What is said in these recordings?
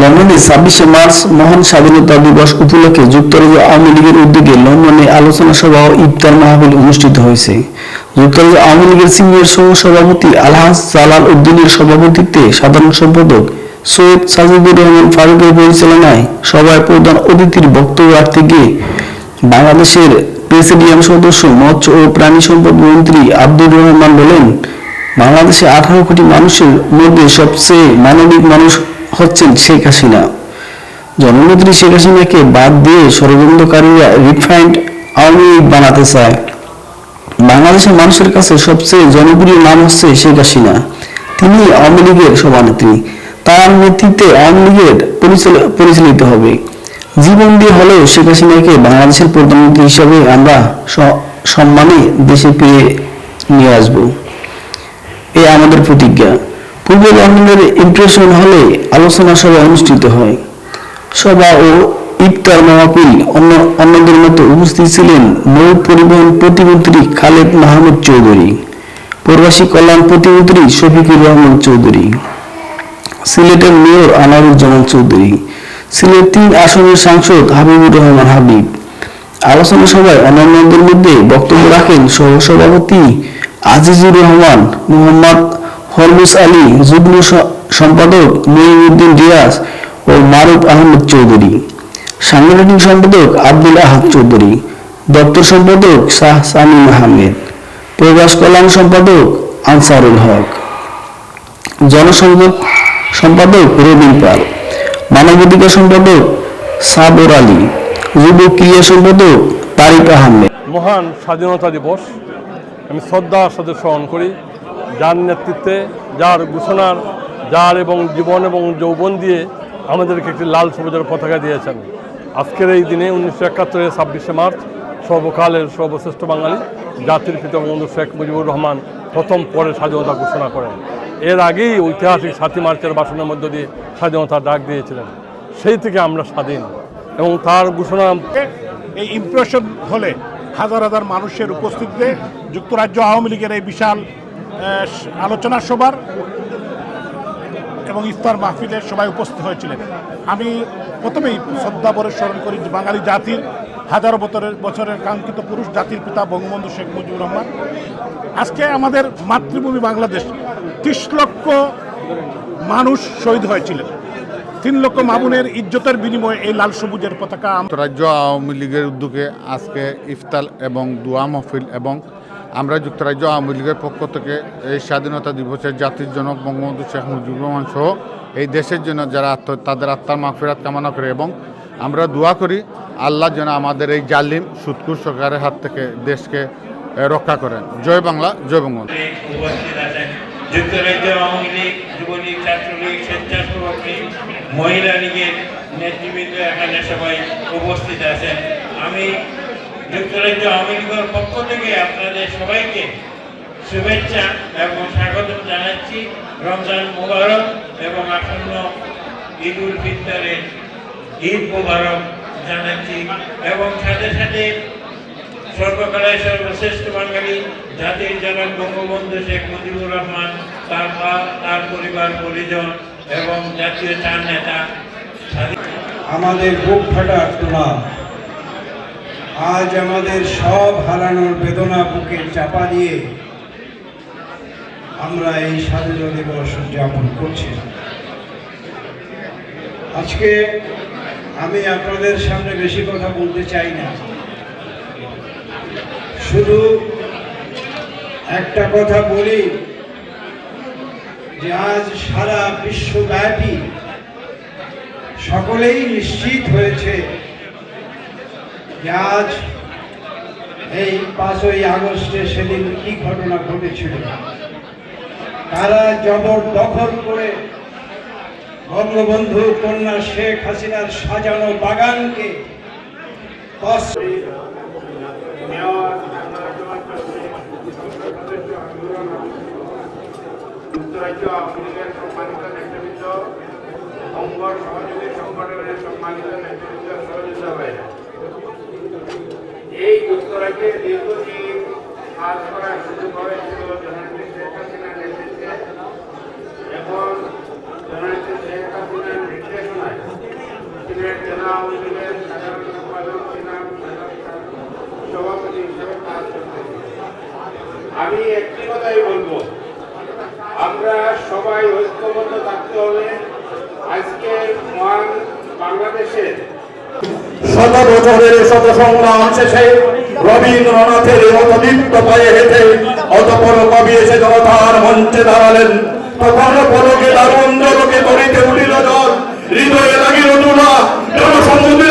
লন্ডনে ছাব্বিশে মার্চ মহান স্বাধীনতা দিবস উপলক্ষে যুক্তরাজ্য আওয়ামী লীগের উদ্যোগে লন্ডনে আলোচনা সভা ও ইফতার মাহফিল অনুষ্ঠিত হয়েছে। যুক্তরাজ্য আওয়ামী লীগের সিনিয়র সহ সভাপতি আলহাজ জালাল উদ্দিনের সভাপতিত্বে সাধারণ সম্পাদক সৈয়দ সাজিদুর রহমান ফারুকের পরিচালনায় সভায় প্রধান অতিথির বক্তব্য রাখতে গিয়ে বাংলাদেশের প্রেসিডিয়াম সদস্য, মৎস্য ও প্রাণী সম্পদ মন্ত্রী আব্দুর রহমান বলেন, বাংলাদেশে আঠারো কোটি মানুষের মধ্যে সবচেয়ে মানবিক মানুষ হচ্ছেন শেখ হাসিনা। জননেত্রী শেখ হাসিনাকে বাদ দিয়ে ষড়যন্ত্রকারীরা রিফাইন্ড আওয়ামী লীগ বানাতে চায়। বাংলাদেশের মানুষের কাছে সবচেয়ে জনপ্রিয় নাম হচ্ছে শেখ হাসিনা। তিনি আওয়ামী লীগের সভানেত্রী। তার নেতৃত্বে আওয়ামী লীগের পরিচাল- পরিচালিত হবে। জীবন দিয়ে হলেও শেখ হাসিনাকে বাংলাদেশের প্রধানমন্ত্রী হিসাবে আমরা সম্মানে দেশে ফিরে নিয়ে আসব। এ আমাদের প্রতিজ্ঞা। পূর্ব লন্ডনের ইমপ্রেশন হলে আলোচনা সভা অনুষ্ঠিত হয়। সভা ও ইফতার মাহফিল অন্য অন্যদের মতো উপস্থিত ছিলেন নৌ পরিবহন প্রতিমন্ত্রী খালেদ মাহমুদ চৌধুরী, প্রবাসী কল্যাণ প্রতিমন্ত্রী শফিকুর রহমান চৌধুরী, সিলেটের মেয়র আনারুজ্জামান চৌধুরী, সিলেট তিন আসনের সাংসদ হাবিবুর রহমান হাবিব। আলোচনা সভায় অন্যান্যদের মধ্যে বক্তব্য রাখেন সহসভাপতি আজিজুর রহমান মোহাম্মদ হরমুস আলী, যুগ্ম সম্পাদক মহিউদ্দিন রিয়াজ ও মারুফ আহমেদ চৌধুরী। সাংগঠনিক সম্পাদক আব্দুল আহাদ চৌধুরী। দপ্তর সম্পাদক শাহ সামিম আহমেদ। প্রবাস কল্যাণ সম্পাদক আনসারুল হক। জনসংযোগ সম্পাদক রবিন পাল। মানবাধিকার সম্পাদক সাবর আলী। যুব ক্রিয়া সম্পাদক তারিক আহমেদ। মহান স্বাধীনতা দিবস। আমি শ্রদ্ধার সাথে স্মরণ করি। যার নেতৃত্বে, যার ঘোষণার, যার এবং জীবন এবং যৌবন দিয়ে আমাদেরকে একটি লাল সবুজের পতাকা দিয়েছেন। আজকের এই দিনে উনিশশো একাত্তরের ছাব্বিশে মার্চ সর্বকালের সর্বশ্রেষ্ঠ বাঙালি, জাতির পিতা বন্ধু শেখ মুজিবুর রহমান প্রথম পরে স্বাধীনতা ঘোষণা করেন। এর আগেই ঐতিহাসিক সাতই মার্চের বাসনের মধ্য দিয়ে স্বাধীনতার ডাক দিয়েছিলেন। সেই থেকে আমরা স্বাধীন এবং তার ঘোষণা এই ইমপ্রেশন হলে হাজার হাজার মানুষের উপস্থিতিতে যুক্তরাজ্য আওয়ামী লীগের এই বিশাল আলোচনা সভার এবং ইফতার মাহফিলের সবাই উপস্থিত হয়েছিলেন। আমি প্রথমেই শ্রদ্ধা বরে স্মরণ করি বাঙালি জাতির হাজারো বছরের বছরের কাঙ্ক্ষিত পুরুষ জাতির পিতা বঙ্গবন্ধু শেখ মুজিবুর রহমান। আজকে আমাদের মাতৃভূমি বাংলাদেশ, ত্রিশ লক্ষ মানুষ শহীদ হয়েছিলেন। তিন লক্ষ মামুনের ইজ্জতের বিনিময়ে এই লাল সবুজের পতাকা যুক্তরাজ্য আওয়ামী লীগের উদ্যোগে আজকে ইফতার এবং দোয়া মহফিল এবং আমরা যুক্তরাজ্য আওয়ামী লীগের পক্ষ থেকে এই স্বাধীনতা দিবসের জাতির জনক বঙ্গবন্ধু শেখ মুজিবুর রহমান সহ এই দেশের জন্য যারা আত্ম তাদের আত্মার মাফিরাত কামনা করে এবং আমরা দোয়া করি আল্লাহ যেন আমাদের এই জালিম সুৎকুর সরকারের হাত থেকে দেশকে রক্ষা করেন। জয় বাংলা, জয় বঙ্গবন্ধু। যুক্তরাজ্য আওয়ামী লীগ, যুবলীগ, ছাত্রলীগ মহিলা লীগের নেতৃবৃন্দ এখানে সবাই উপস্থিত আছেন। আমি যুক্তরাজ্য লীগের পক্ষ থেকে আপনাদের সবাইকে শুভেচ্ছা এবং স্বাগত জানাচ্ছি। রমজান মুবারক এবং আসন্ন ঈদ উল ফিতরের ঈদ মুবারক জানাচ্ছি এবং সাথে সাথে সর্বকালের সর্বশ্রেষ্ঠ বাঙালি জাতির জনক বঙ্গবন্ধু শেখ মুজিবুর রহমান, তার মা, তার পরিবার, পরিজন এবং জাতীয় চার নেতা। আমাদের বুক ফাটা প্রণাম। আজ আমাদের সব হারানোর বেদনা বুকে চাপা দিয়ে আমরা এই স্বাধীনতা দিবস উদযাপন করছি। আজকে আমি আপনাদের সামনে বেশি কথা বলতে চাই না। শুধু একটা কথা বলি যে আজ সারা বিশ্বব্যাপী সকলেই নিশ্চিত হয়েছে আজ এই পাঁচই আগস্টে সেদিন কি ঘটনা ঘটেছিল? তারা জবর দখল করে বঙ্গবন্ধু কন্যা শেখ হাসিনার সাজানো বাগানকে যুক্তরাজ্য সম্মানিত নেতৃবৃন্দ সহযোগী সংগঠনের সম্মানিত নেতৃবৃন্দ সহযোগিতা ভাইরা এই দীর্ঘদিন কাজ করার সুযোগ হয়েছিল জননেত্রী শেখ হাসিনার নেতৃত্বে এখন জননেত্রী শেখ হাসিনার নির্দেশনায় সিলেট জেলা আওয়ামী সাধারণ সম্পাদক ছিলাম সভাপতি হিসেবে কাজ আমি একটি কথাই বলব। আমরা সবাই ঐক্যবদ্ধ থাকতে হবে আজকে মহান বাংলাদেশের শত বছরের শত সংগ্রাম শেষে রবীন্দ্রনাথের মতো দীপ্ত পায়ে হেঁটে অতপর কবি এসে জনতার মঞ্চে দাঁড়ালেন। তখন পলকে দারুণ জলকে তরিতে উঠিল জল। হৃদয়ে লাগিল দুলা। জনসমুদ্রে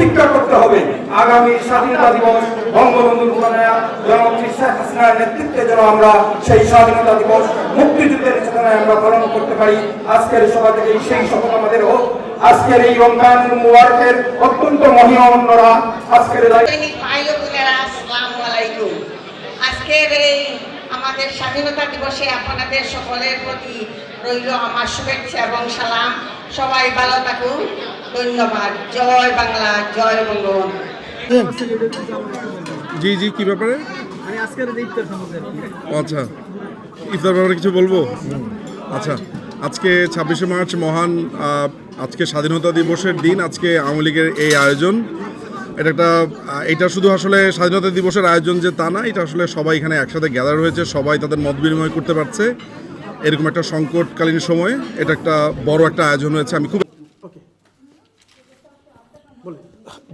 প্রতিজ্ঞা করতে হবে। আগামী স্বাধীনতা দিবস বঙ্গবন্ধু রূপানায়া শেখ হাসিনার নেতৃত্বে যেন আমরা সেই স্বাধীনতা দিবস মুক্তিযুদ্ধের চেতনায় আমরা পালন করতে পারি। আজকের সভা থেকে সেই শপথ আমাদের হোক। আজকের এই রমজান মুবারকের অত্যন্ত মহিমান্যরা আজকের আজকের এই আমাদের স্বাধীনতা দিবসে আপনাদের সকলের প্রতি রইল আমার শুভেচ্ছা এবং সালাম। সবাই ভালো থাকুন। ধন্যবাদ। জয় বাংলা জয় জি জি কি ব্যাপারে? ও আচ্ছা। ইফতার ব্যাপারে কিছু বলব? আচ্ছা আজকে ছাব্বিশে মার্চ মহান আজকে স্বাধীনতা দিবসের দিন আজকে আওয়ামী লীগের এই আয়োজন। এটা একটা এটা শুধু আসলে স্বাধীনতা দিবসের আয়োজন যে তা না এটা আসলে সবাই এখানে একসাথে গ্যাদার হয়েছে সবাই তাদের মত বিনিময় করতে পারছে। এরকম একটা সংকটকালীন সময়ে এটা একটা বড় একটা আয়োজন হয়েছে। আমি খুব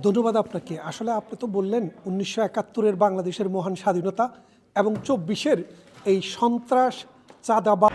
ধন্যবাদ আপনাকে। আসলে আপনি তো বললেন উনিশশো একাত্তরের বাংলাদেশের মহান স্বাধীনতা এবং চব্বিশের এই সন্ত্রাস চাঁদাবাদ